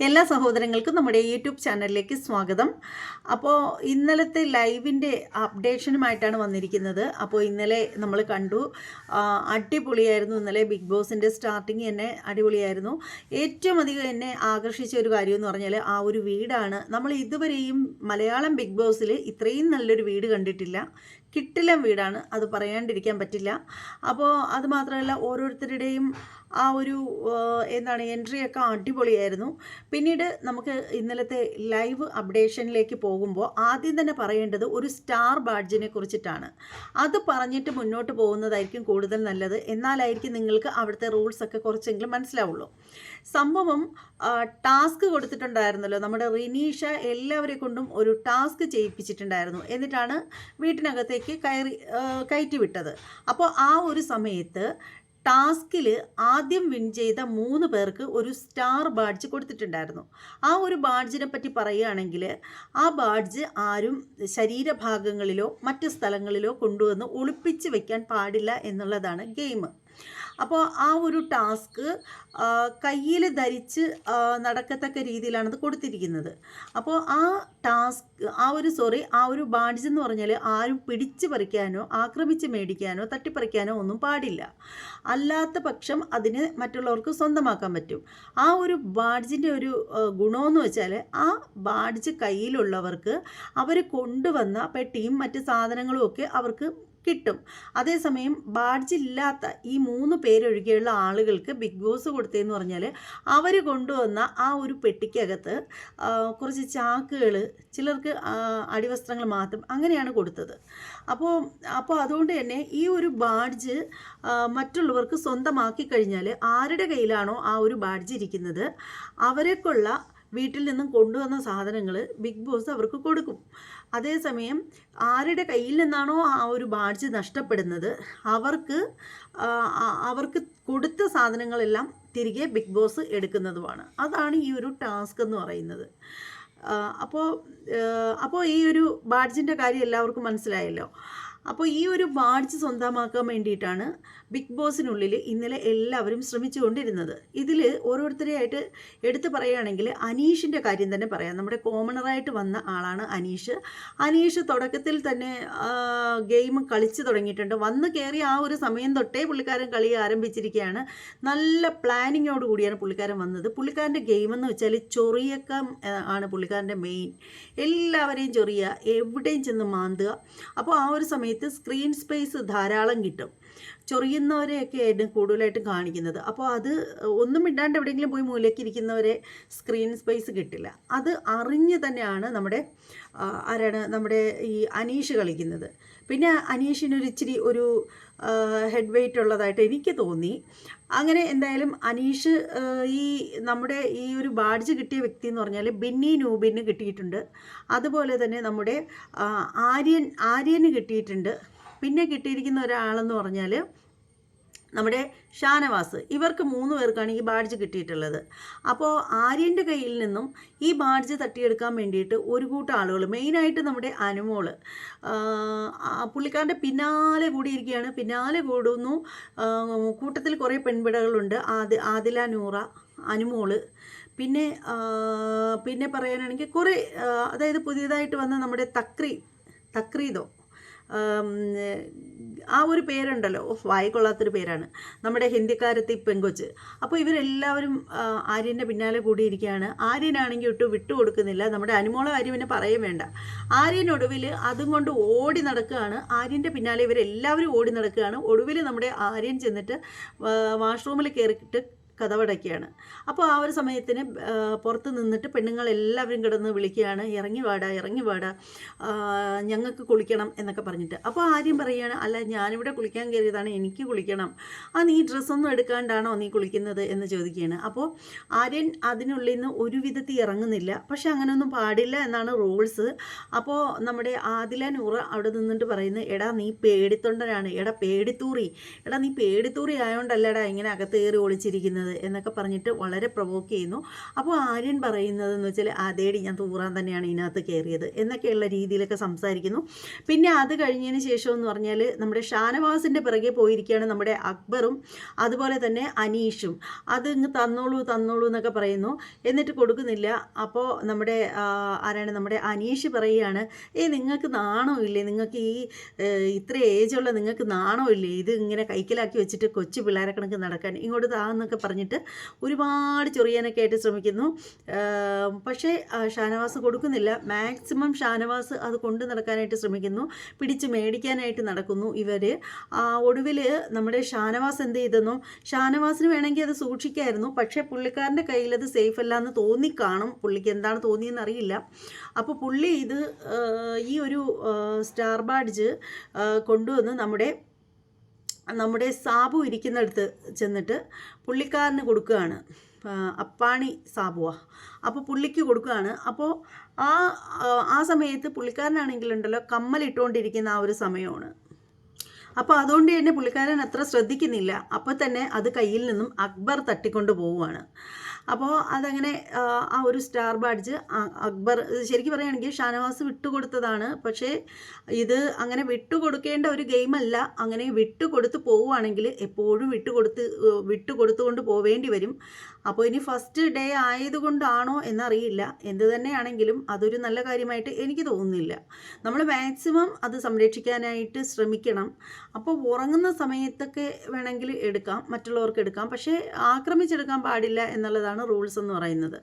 എല്ലാ സഹോദരങ്ങൾക്കും നമ്മുടെ യൂട്യൂബ് ചാനലിലേക്ക് സ്വാഗതം. അപ്പോൾ ഇന്നലത്തെ ലൈവിന്റെ അപ്ഡേഷനുമായിട്ടാണ് വന്നിരിക്കുന്നത്. അപ്പോൾ ഇന്നലെ നമ്മൾ കണ്ടു അടിപൊളിയായിരുന്നു. ഇന്നലെ ബിഗ് ബോസിന്റെ സ്റ്റാർട്ടിങ് തന്നെ അടിപൊളിയായിരുന്നു. ഏറ്റവും അധികം എന്നെ ആകർഷിച്ച ഒരു കാര്യം എന്ന് പറഞ്ഞാൽ ആ ഒരു വീടാണ്. നമ്മൾ ഇതുവരെയും മലയാളം ബിഗ് ബോസിൽ ഇത്രയും നല്ലൊരു വീട് കണ്ടിട്ടില്ല. കിട്ടിലം വീടാണ്. അത് പറയാണ്ടിരിക്കാൻ പറ്റില്ല. അപ്പോൾ അത് മാത്രമല്ല ഓരോരുത്തരുടെയും ആ ഒരു എന്താണ് എൻട്രിയൊക്കെ അടിപൊളിയായിരുന്നു. പിന്നീട് നമുക്ക് ഇന്നലത്തെ ലൈവ് അപ്ഡേഷനിലേക്ക് പോകുമ്പോൾ ആദ്യം തന്നെ പറയേണ്ടത് ഒരു സ്റ്റാർ ബാഡ്ജിനെ കുറിച്ചിട്ടാണ്. അത് പറഞ്ഞിട്ട് മുന്നോട്ട് പോകുന്നതായിരിക്കും കൂടുതൽ നല്ലത്. എന്നാലായിരിക്കും നിങ്ങൾക്ക് അവിടുത്തെ റൂൾസൊക്കെ കുറച്ചെങ്കിലും മനസ്സിലാവുള്ളൂ. സംഭവം ടാസ്ക് കൊടുത്തിട്ടുണ്ടായിരുന്നല്ലോ. നമ്മുടെ റിനീഷ എല്ലാവരെ കൊണ്ടും ഒരു ടാസ്ക് ചെയ്യിപ്പിച്ചിട്ടുണ്ടായിരുന്നു. എന്നിട്ടാണ് വീട്ടിനകത്തേക്ക് കയറി കയറ്റി വിട്ടത്. അപ്പോൾ ആ ഒരു സമയത്ത് ടാസ്കിൽ ആദ്യം വിൻ ചെയ്ത മൂന്ന് പേർക്ക് ഒരു സ്റ്റാർ ബാഡ്ജ് കൊടുത്തിട്ടുണ്ടായിരുന്നു. ആ ഒരു ബാഡ്ജിനെ പറ്റി പറയുകയാണെങ്കിൽ ആ ബാഡ്ജ് ആരും ശരീരഭാഗങ്ങളിലോ മറ്റ് സ്ഥലങ്ങളിലോ കൊണ്ടുവന്ന് ഒളിപ്പിച്ച് വെക്കാൻ പാടില്ല എന്നുള്ളതാണ് ഗെയിം. അപ്പോൾ ആ ഒരു ടാസ്ക് കയ്യിൽ ധരിച്ച് നടക്കത്തക്ക രീതിയിലാണ് അത് കൊടുത്തിരിക്കുന്നത്. അപ്പോൾ ആ ടാസ്ക് ആ ഒരു സോറി ആ ഒരു ബാഡ്ജ് എന്ന് പറഞ്ഞാൽ ആരും പിടിച്ച് പറിക്കാനോ ആക്രമിച്ച് മേടിക്കാനോ തട്ടിപ്പറിക്കാനോ ഒന്നും പാടില്ല. അല്ലാത്ത പക്ഷം അതിന് മറ്റുള്ളവർക്ക് സ്വന്തമാക്കാൻ പറ്റും. ആ ഒരു ബാഡ്ജിന്റെ ഒരു ഗുണമെന്ന് വെച്ചാൽ ആ ബാഡ്ജ് കയ്യിലുള്ളവർക്ക് അവർ കൊണ്ടുവന്ന പെട്ടിയും മറ്റ് സാധനങ്ങളും ഒക്കെ അവർക്ക് കിട്ടും. അതേസമയം ബാഡ്ജ് ഇല്ലാത്ത ഈ മൂന്ന് പേരൊഴികെയുള്ള ആളുകൾക്ക് ബിഗ് ബോസ് കൊടുത്തതെന്ന് പറഞ്ഞാൽ അവർ കൊണ്ടുവന്ന ആ ഒരു പെട്ടിക്കകത്ത് കുറച്ച് ചാക്കുകൾ ചിലർക്ക് അടിവസ്ത്രങ്ങൾ മാത്രം അങ്ങനെയാണ് കൊടുത്തത്. അപ്പോൾ അപ്പോൾ അതുകൊണ്ട് തന്നെ ഈ ഒരു ബാഡ്ജ് മറ്റുള്ളവർക്ക് സ്വന്തമാക്കി കഴിഞ്ഞാൽ ആരുടെ കയ്യിലാണോ ആ ഒരു ബാഡ്ജ് ഇരിക്കുന്നത് അവരെക്കുള്ള വീട്ടിൽ നിന്നും കൊണ്ടുവന്ന സാധനങ്ങൾ ബിഗ് ബോസ് അവർക്ക് കൊടുക്കും. അതേസമയം ആരുടെ കയ്യിൽ നിന്നാണോ ആ ഒരു ബാഡ്ജ് നഷ്ടപ്പെടുന്നത് അവർക്ക് അവർക്ക് കൊടുത്ത സാധനങ്ങളെല്ലാം തിരികെ ബിഗ് ബോസ് എടുക്കുന്നതുമാണ്. അതാണ് ഈ ഒരു ടാസ്ക് എന്ന് പറയുന്നത്. അപ്പോൾ അപ്പോൾ ഈ ഒരു ബാഡ്ജിന്റെ കാര്യം എല്ലാവർക്കും മനസ്സിലായല്ലോ. അപ്പോൾ ഈ ഒരു ബാഡ്ജ് സ്വന്തമാക്കാൻ വേണ്ടിയിട്ടാണ് ബിഗ് ബോസിനുള്ളിൽ ഇന്നലെ എല്ലാവരും ശ്രമിച്ചുകൊണ്ടിരുന്നത്. ഇതിൽ ഓരോരുത്തരെയായിട്ട് എടുത്തു പറയുകയാണെങ്കിൽ അനീഷിന്റെ കാര്യം തന്നെ പറയാം. നമ്മുടെ കോമണറായിട്ട് വന്ന ആളാണ് അനീഷ്. അനീഷ് തുടക്കത്തിൽ തന്നെ ഗെയിം കളിച്ചു തുടങ്ങിയിട്ടുണ്ട്. വന്ന് കയറി ആ ഒരു സമയം തൊട്ടേ പുള്ളിക്കാരൻ കളി ആരംഭിച്ചിരിക്കുകയാണ്. നല്ല പ്ലാനിങ്ങോട് കൂടിയാണ് പുള്ളിക്കാരൻ വന്നത്. പുള്ളിക്കാരന്റെ ഗെയിം എന്ന് വെച്ചാൽ ചൊറിയക്കം ആണ് പുള്ളിക്കാരന്റെ മെയിൻ. എല്ലാവരെയും ചൊറിയുക എവിടെയും ചെന്ന് മാന്തുക. അപ്പോൾ ആ ഒരു സമയത്ത് സ്ക്രീൻ സ്പേസ് ധാരാളം കിട്ടും. ചൊറിയുന്നവരെയൊക്കെ ആയിരുന്നു കൂടുതലായിട്ടും കാണിക്കുന്നത്. അപ്പോൾ അത് ഒന്നും ഇടാണ്ട് എവിടെയെങ്കിലും പോയി മൂലയ്ക്ക് ഇരിക്കുന്നവരെ സ്ക്രീൻ സ്പേസ് കിട്ടില്ല. അത് അറിഞ്ഞ് തന്നെയാണ് നമ്മുടെ ആരാണ് നമ്മുടെ ഈ അനീഷ് കളിക്കുന്നത്. പിന്നെ അനീഷിനൊരു ഇച്ചിരി ഒരു ഹെഡ് വെയിറ്റ് ഉള്ളതായിട്ട് എനിക്ക് തോന്നി. അങ്ങനെ എന്തായാലും അനീഷ് ഈ നമ്മുടെ ഈ ഒരു ബാഡ്ജ് കിട്ടിയ വ്യക്തി എന്ന് പറഞ്ഞാൽ ബിന്നി നൂബിന് കിട്ടിയിട്ടുണ്ട്. അതുപോലെ തന്നെ നമ്മുടെ ആര്യൻ ആര്യന് കിട്ടിയിട്ടുണ്ട്. പിന്നെ കിട്ടിയിരിക്കുന്ന ഒരാളെന്ന് പറഞ്ഞാൽ നമ്മുടെ ഷാനവാസ്. ഇവർക്ക് മൂന്ന് പേർക്കാണ് ഈ ബാഡ്ജ് കിട്ടിയിട്ടുള്ളത്. അപ്പോൾ ആര്യന്റെ കയ്യിൽ നിന്നും ഈ ബാഡ്ജ് തട്ടിയെടുക്കാൻ വേണ്ടിയിട്ട് ഒരു കൂട്ടം ആളുകൾ മെയിനായിട്ട് നമ്മുടെ അനുമോൾ. പുള്ളിക്കാരന്റെ പിന്നാലെ കൂടിയിരിക്കുകയാണ്. പിന്നാലെ കൂടുന്നു. കൂട്ടത്തിൽ കുറേ പെൺപിടകളുണ്ട്. ആദി ആദില നൂറ അനുമോൾ. പിന്നെ പിന്നെ പറയാനാണെങ്കിൽ കുറേ അതായത് പുതിയതായിട്ട് വന്ന നമ്മുടെ തക്രി തക്രീദോ. ആം, ഒരു പേരുണ്ടല്ലോ. വായിക്കൊള്ളാത്തൊരു പേരാണ്. നമ്മുടെ ഹിന്ദിക്കാരത്തി പെങ്കൊച്ച്. അപ്പോൾ ഇവരെല്ലാവരും ആര്യന്റെ പിന്നാലെ കൂടിയിരിക്കുകയാണ്. ആര്യനാണെങ്കിൽ ഒട്ടും വിട്ടുകൊടുക്കുന്നില്ല. നമ്മുടെ അനുമോള ആര്യവിനെ പിന്നെ പറയും വേണ്ട. ആര്യനൊടുവിൽ അതും കൊണ്ട് ഓടി നടക്കുകയാണ്. ആര്യന്റെ പിന്നാലെ ഇവരെല്ലാവരും ഓടി നടക്കുകയാണ്. ഒടുവിൽ നമ്മുടെ ആര്യൻ ചെന്നിട്ട് വാഷ്റൂമിൽ കയറിയിട്ട് കഥവടയ്ക്കുകയാണ് അപ്പോൾ ആ ഒരു സമയത്തിന് പുറത്ത് നിന്നിട്ട് പെണ്ണുങ്ങളെല്ലാവരും കിടന്ന് വിളിക്കുകയാണ് ഇറങ്ങി വാടാ ഇറങ്ങി വാടാ ഞങ്ങൾക്ക് കുളിക്കണം എന്നൊക്കെ പറഞ്ഞിട്ട്. അപ്പോൾ ആര്യം പറയുകയാണ് അല്ല ഞാനിവിടെ കുളിക്കാൻ കയറിയതാണ് എനിക്ക് കുളിക്കണം. ആ നീ ഡ്രസ്സൊന്നും എടുക്കാണ്ടാണോ നീ കുളിക്കുന്നത്? എന്ന് ചോദിക്കുകയാണ്. അപ്പോൾ ആര്യൻ അതിനുള്ളിൽ നിന്ന് ഒരു വിധത്തിൽ ഇറങ്ങുന്നില്ല. പക്ഷെ അങ്ങനെയൊന്നും പാടില്ല എന്നാണ് റൂൾസ്. അപ്പോൾ നമ്മുടെ ആദില നൂറ് അവിടെ നിന്നിട്ട് പറയുന്നത് എടാ നീ പേടിത്തൊണ്ടനാണ്. എടാ പേടിത്തൂറി. എടാ നീ പേടിത്തൂറി ആയതുകൊണ്ടല്ലടാ ഇങ്ങനെ അകത്ത് കയറി ഒളിച്ചിരിക്കുന്നത്? പറയുന്നത് എന്നൊക്കെ പറഞ്ഞിട്ട് വളരെ പ്രൊവോക്ക് ചെയ്യുന്നു. അപ്പോൾ ആര്യൻ പറയുന്നത് പറയുന്നതെന്ന് വെച്ചാൽ അതേടി ഞാൻ തൂറാൻ തന്നെയാണ് ഇതിനകത്ത് കയറിയത് എന്നൊക്കെയുള്ള രീതിയിലൊക്കെ സംസാരിക്കുന്നു. പിന്നെ അത് കഴിഞ്ഞതിന് ശേഷം എന്ന് പറഞ്ഞാൽ നമ്മുടെ ഷാനവാസിന്റെ പിറകെ പോയിരിക്കുകയാണ് നമ്മുടെ അക്ബറും അതുപോലെ തന്നെ അനീഷും. അത് ഇങ്ങ് തന്നോളൂ തന്നോളൂ എന്നൊക്കെ പറയുന്നു. എന്നിട്ട് കൊടുക്കുന്നില്ല. അപ്പോൾ നമ്മുടെ ആരാണ് നമ്മുടെ അനീഷ് പറയുകയാണ് ഏ നിങ്ങൾക്ക് നാണോ ഇല്ലേ? നിങ്ങൾക്ക് ഈ ഇത്ര ഏജുള്ള നിങ്ങൾക്ക് നാണോ ഇല്ലേ? ഇത് ഇങ്ങനെ കൈക്കലാക്കി വെച്ചിട്ട് കൊച്ചു പിള്ളേരെ കണക്ക് നടക്കാൻ. ഇങ്ങോട്ട് താന്നൊക്കെ പറഞ്ഞിട്ട് ഒരുപാട് ചൊറിയാനൊക്കെ ആയിട്ട് ശ്രമിക്കുന്നു. പക്ഷേ ഷാനവാസ് കൊടുക്കുന്നില്ല. മാക്സിമം ഷാനവാസ് അത് കൊണ്ടു നടക്കാനായിട്ട് ശ്രമിക്കുന്നു. പിടിച്ച് മേടിക്കാനായിട്ട് നടക്കുന്നു ഇവർ ഒടുവിൽ നമ്മുടെ ഷാനവാസ് എന്ത് ചെയ്തെന്നു ഷാനവാസിന് വേണമെങ്കിൽ അത് സൂക്ഷിക്കായിരുന്നു. പക്ഷേ പുള്ളിക്കാരന്റെ കയ്യിൽ അത് സേഫ് അല്ല എന്ന് തോന്നി തോന്നിക്കാണും. പുള്ളിക്ക് എന്താണ് തോന്നിയെന്ന് അറിയില്ല. അപ്പോൾ പുള്ളി ഇത് ഈ ഒരു സ്റ്റാർ ബാഡ്ജ് കൊണ്ടുവന്ന് നമ്മുടെ നമ്മുടെ സാബു ഇരിക്കുന്നിടത്ത് ചെന്നിട്ട് പുള്ളിക്കാരന് കൊടുക്കുകയാണ്. അപ്പാണി സാബുവ. അപ്പോൾ പുള്ളിക്ക് കൊടുക്കുകയാണ്. അപ്പോൾ ആ ആ, സമയത്ത് പുള്ളിക്കാരനാണെങ്കിലുണ്ടല്ലോ കമ്മലിട്ടുകൊണ്ടിരിക്കുന്ന ആ ഒരു സമയമാണ്. അപ്പോൾ അതുകൊണ്ട് തന്നെ പുള്ളിക്കാരൻ അത്ര ശ്രദ്ധിക്കുന്നില്ല. അപ്പോൾ തന്നെ അത് കയ്യിൽ നിന്നും അക്ബർ തട്ടിക്കൊണ്ട് പോവുകയാണ്. അപ്പോൾ അതങ്ങനെ ആ, ഒരു സ്റ്റാർ ബാഡ്ജ് അക്ബർ ശരിക്കും പറയുകയാണെങ്കിൽ ഷാനവാസ് വിട്ടുകൊടുത്തതാണ്. പക്ഷേ ഇത് അങ്ങനെ വിട്ടുകൊടുക്കേണ്ട ഒരു ഗെയിമല്ല. അങ്ങനെ വിട്ടുകൊടുത്ത് പോവുകയാണെങ്കിൽ എപ്പോഴും വിട്ടുകൊടുത്ത് വിട്ടുകൊടുത്തുകൊണ്ട് പോവേണ്ടി വരും. അപ്പോൾ ഇനി ഫസ്റ്റ് ഡേ ആയതുകൊണ്ടാണോ എന്നറിയില്ല. എന്ത് തന്നെയാണെങ്കിലും അതൊരു നല്ല കാര്യമായിട്ട് എനിക്ക് തോന്നുന്നില്ല. നമ്മൾ മാക്സിമം അത് സംരക്ഷിക്കാനായിട്ട് ശ്രമിക്കണം. അപ്പോൾ ഉറങ്ങുന്ന സമയത്തൊക്കെ വേണമെങ്കിൽ എടുക്കാം മറ്റുള്ളവർക്ക് എടുക്കാം. പക്ഷേ ആക്രമിച്ചെടുക്കാൻ പാടില്ല എന്നുള്ളതാണ് റൂൾസ് എന്ന് പറയുന്നത്.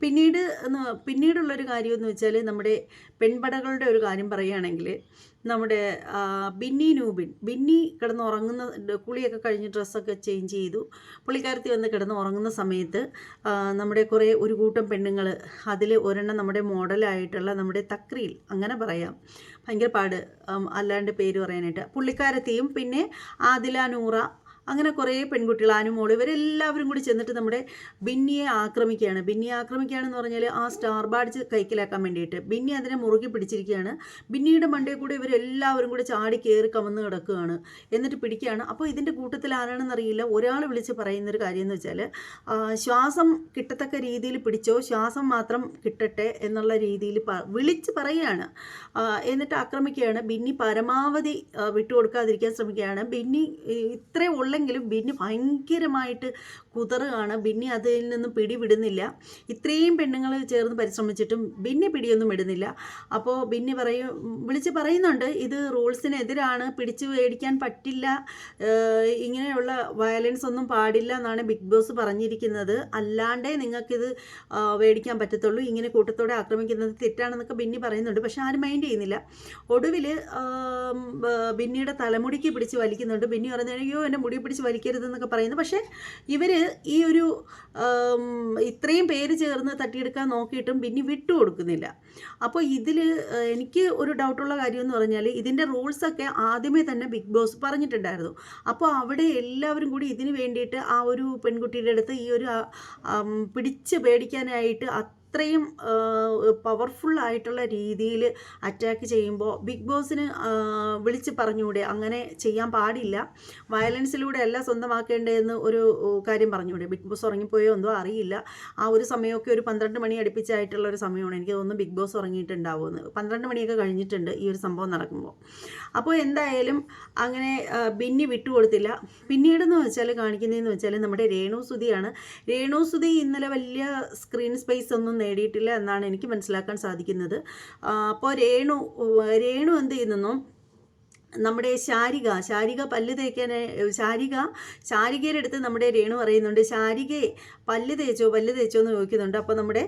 പിന്നീട് പിന്നീടുള്ളൊരു കാര്യം എന്ന് വെച്ചാൽ നമ്മുടെ പെൺപടകളുടെ ഒരു കാര്യം പറയുകയാണെങ്കിൽ നമ്മുടെ ബിന്നി നൂബിൻ ബിന്നി കിടന്ന് ഉറങ്ങുന്ന കുളിയൊക്കെ കഴിഞ്ഞ് ഡ്രസ്സൊക്കെ ചേഞ്ച് ചെയ്തു. പുള്ളിക്കാരത്തി വന്ന് കിടന്ന് ഉറങ്ങുന്ന സമയത്ത് നമ്മുടെ കുറേ ഒരു കൂട്ടം പെണ്ണുങ്ങൾ അതിൽ ഒരെണ്ണം നമ്മുടെ മോഡലായിട്ടുള്ള നമ്മുടെ തക്രിയിൽ അങ്ങനെ പറയാം. ഭയങ്കര പാട് അല്ലാണ്ട് പേര് പറയാനായിട്ട്. പുള്ളിക്കാരത്തിയും പിന്നെ ആദില നൂറ അങ്ങനെ കുറേ പെൺകുട്ടികൾ അനുമോൾ ഇവരെല്ലാവരും കൂടി ചെന്നിട്ട് നമ്മുടെ ബിന്നിയെ ആക്രമിക്കുകയാണ്. ബിന്നിയെ ആക്രമിക്കുകയാണെന്ന് പറഞ്ഞാൽ ആ സ്റ്റാർ ബാഡ്ജ് കൈക്കലാക്കാൻ വേണ്ടിയിട്ട്. ബിന്നി അതിനെ മുറുകി പിടിച്ചിരിക്കുകയാണ്. ബിന്നിയുടെ മണ്ടയിൽ കൂടെ ഇവരെല്ലാവരും കൂടി ചാടി കയറി കമന്ന് കിടക്കുകയാണ്. എന്നിട്ട് പിടിക്കുകയാണ്. അപ്പോൾ ഇതിന്റെ കൂട്ടത്തിൽ ആരാണെന്നറിയില്ല ഒരാൾ വിളിച്ച് പറയുന്നൊരു കാര്യം എന്ന് വെച്ചാൽ ശ്വാസം കിട്ടത്തക്ക രീതിയിൽ പിടിച്ചോ ശ്വാസം മാത്രം കിട്ടട്ടെ എന്നുള്ള രീതിയിൽ വിളിച്ച് പറയുകയാണ്. എന്നിട്ട് ആക്രമിക്കുകയാണ്. ബിന്നി പരമാവധി വിട്ടുകൊടുക്കാതിരിക്കാൻ ശ്രമിക്കുകയാണ്. ബിന്നി ഇത്രേ ഉള്ളെങ്കിലും ബിന്നി ഭയങ്കരമായിട്ട് കുതറുകയാണ്. ബിന്നി അതിൽ നിന്നും പിടിവിടുന്നില്ല. ഇത്രയും പെണ്ണുങ്ങൾ ചേർന്ന് പരിശ്രമിച്ചിട്ടും ബിന്നി പിടിയൊന്നും ഇടുന്നില്ല. അപ്പോൾ ബിന്നി പറയും വിളിച്ച് പറയുന്നുണ്ട് ഇത് റൂൾസിനെതിരാണ് പിടിച്ച് മേടിക്കാൻ പറ്റില്ല ഇങ്ങനെയുള്ള വയലൻസ് ഒന്നും പാടില്ല എന്നാണ് ബിഗ് ബോസ് പറഞ്ഞിരിക്കുന്നത്. അല്ലാണ്ടേ നിങ്ങൾക്കിത് മേടിക്കാൻ പറ്റത്തുള്ളൂ ഇങ്ങനെ കൂട്ടത്തോടെ ആക്രമിക്കുന്നത് തെറ്റാണെന്നൊക്കെ ബിന്നി പറയുന്നുണ്ട്. പക്ഷെ ആരും മൈൻഡ് ചെയ്യുന്നില്ല. ഒടുവിൽ ബിന്നിയുടെ തലമുടിക്ക് പിടിച്ച് വലിക്കുന്നുണ്ട്. ബിന്നി പറയുന്നത് അയ്യോ എന്റെ മുടി പിടിച്ച് വലിക്കരുതെന്നൊക്കെ പറയുന്നു. പക്ഷേ ഇവർ ഈ ഒരു ഇത്രയും പേര് ചേർന്ന് തട്ടിയെടുക്കാൻ നോക്കിയിട്ടും പിന്നെ വിട്ടു കൊടുക്കുന്നില്ല. അപ്പോൾ ഇതിൽ എനിക്ക് ഒരു ഡൗട്ടുള്ള കാര്യം എന്ന് പറഞ്ഞാൽ ഇതിന്റെ റൂൾസൊക്കെ ആദ്യമേ തന്നെ ബിഗ് ബോസ് പറഞ്ഞിട്ടുണ്ടായിരുന്നു. അപ്പോൾ അവിടെ എല്ലാവരും കൂടി ഇതിന് വേണ്ടിയിട്ട് ആ ഒരു പെൺകുട്ടിയുടെ അടുത്ത് ഈ ഒരു പിടിച്ച് പേടിക്കാനായിട്ട് അത്രയും പവർഫുള്ളായിട്ടുള്ള രീതിയിൽ അറ്റാക്ക് ചെയ്യുമ്പോൾ ബിഗ് ബോസിന് വിളിച്ച് പറഞ്ഞൂടെ അങ്ങനെ ചെയ്യാൻ പാടില്ല. വയലൻസിലൂടെ അല്ല സ്വന്തമാക്കേണ്ടതെന്ന് ഒരു കാര്യം പറഞ്ഞൂടെ ബിഗ് ബോസ് ഉറങ്ങിപ്പോയോ എന്തോ അറിയില്ല. ആ ഒരു സമയമൊക്കെ ഒരു പന്ത്രണ്ട് മണി അടുപ്പിച്ചായിട്ടുള്ള ഒരു സമയമാണ്. എനിക്ക് തോന്നുന്നു ബിഗ് ബോസ് ഉറങ്ങിയിട്ടുണ്ടാവുമെന്ന്. പന്ത്രണ്ട് മണിയൊക്കെ കഴിഞ്ഞിട്ടുണ്ട് ഈ ഒരു സംഭവം നടക്കുമ്പോൾ. അപ്പോൾ എന്തായാലും അങ്ങനെ ബിന്നി വിട്ടുകൊടുത്തില്ല. പിന്നീടെന്ന് വെച്ചാൽ കാണിക്കുന്നതെന്ന് വെച്ചാൽ നമ്മുടെ രേണു സുധിയാണ്. രേണു സുധി ഇന്നലെ വലിയ സ്ക്രീൻ സ്പേസ് ഒന്നും നേടിയിട്ടില്ല എന്നാണ് എനിക്ക് മനസ്സിലാക്കാൻ സാധിക്കുന്നത്. അപ്പോൾ രേണു രേണു എന്ത് ചെയ്യുന്നു? നമ്മുടെ ശാരിക ശാരിക പല്ല് തേക്കാൻ ശാരിക ശാരികയുടെ അടുത്ത് നമ്മുടെ രേണു പറയുന്നുണ്ട് ശാരികയെ പല്ല് തേച്ചോ പല്ല് തേച്ചോ എന്ന് ചോദിക്കുന്നുണ്ട്. അപ്പോൾ നമ്മുടെ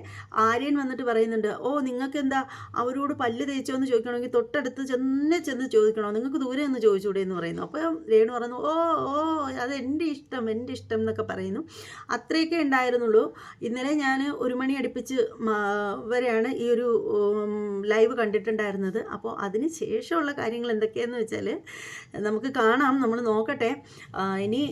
ആര്യൻ വന്നിട്ട് പറയുന്നുണ്ട് ഓ നിങ്ങൾക്ക് എന്താ അവരോട് പല്ല് തേച്ചോ എന്ന് ചോദിക്കണമെങ്കിൽ തൊട്ടടുത്ത് ചെന്ന് ചെന്ന് ചോദിക്കണോ? നിങ്ങൾക്ക് ദൂരെ ഒന്ന് ചോദിച്ചൂടെ എന്ന് പറയുന്നു. അപ്പോൾ രേണു പറയുന്നു ഓ ഓ അത് എന്റെ ഇഷ്ടം എന്റെ ഇഷ്ടം എന്നൊക്കെ പറയുന്നു. അത്രയൊക്കെ ഉണ്ടായിരുന്നുള്ളൂ. ഇന്നലെ ഞാൻ ഒരു മണി അടുപ്പിച്ച് വരെയാണ് ഈ ഒരു ലൈവ് കണ്ടിട്ടുണ്ടായിരുന്നത്. അപ്പോൾ അതിന് ശേഷമുള്ള കാര്യങ്ങൾ എന്തൊക്കെയാണെന്ന് വെച്ചാൽ വെച്ചാൽ നമുക്ക് കാണാം നമ്മൾ നോക്കട്ടെ. ഇനി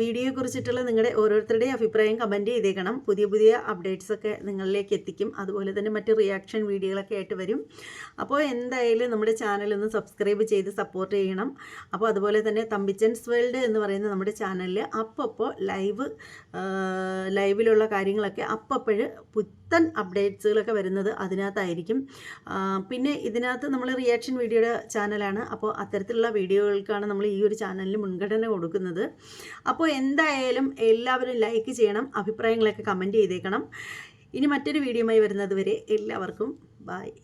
വീഡിയോയെ കുറിച്ചിട്ടുള്ള നിങ്ങളുടെ ഓരോരുത്തരുടെയും അഭിപ്രായം കമന്റ് ചെയ്തേക്കണം. പുതിയ പുതിയ അപ്ഡേറ്റ്സ് ഒക്കെ നിങ്ങളിലേക്ക് എത്തിക്കും. അതുപോലെ തന്നെ മറ്റ് റിയാക്ഷൻ വീഡിയോകളൊക്കെ ആയിട്ട് വരും. അപ്പോൾ എന്തായാലും നമ്മുടെ ചാനൽ ഒന്ന് സബ്സ്ക്രൈബ് ചെയ്ത് സപ്പോർട്ട് ചെയ്യണം. അപ്പോൾ അതുപോലെ തന്നെ തമ്പിച്ചൻസ് വേൾഡ് എന്ന് പറയുന്ന നമ്മുടെ ചാനലിൽ അപ്പോൾ ലൈവ് ലൈവിലുള്ള കാര്യങ്ങളൊക്കെ അപ്പോഴ് പുത്തൻ അപ്ഡേറ്റ്സുകളൊക്കെ വരുന്നത് അതിനകത്തായിരിക്കും. പിന്നെ ഇതിനകത്ത് നമ്മൾ റിയാക്ഷൻ വീഡിയോയുടെ ചാനലാണ് അപ്പോൾ അത്തരത്തിലുള്ള വീഡിയോകൾക്കാണ് നമ്മൾ ഈ ഒരു ചാനലിൽ മുൻഗണന കൊടുക്കുന്നത്. അപ്പോൾ എന്തായാലും എല്ലാവരും ലൈക്ക് ചെയ്യണം അഭിപ്രായങ്ങളൊക്കെ കമന്റ് ചെയ്തേക്കണം. ഇനി മറ്റൊരു വീഡിയോയുമായി വരുന്നത് വരെ എല്ലാവർക്കും ബായ്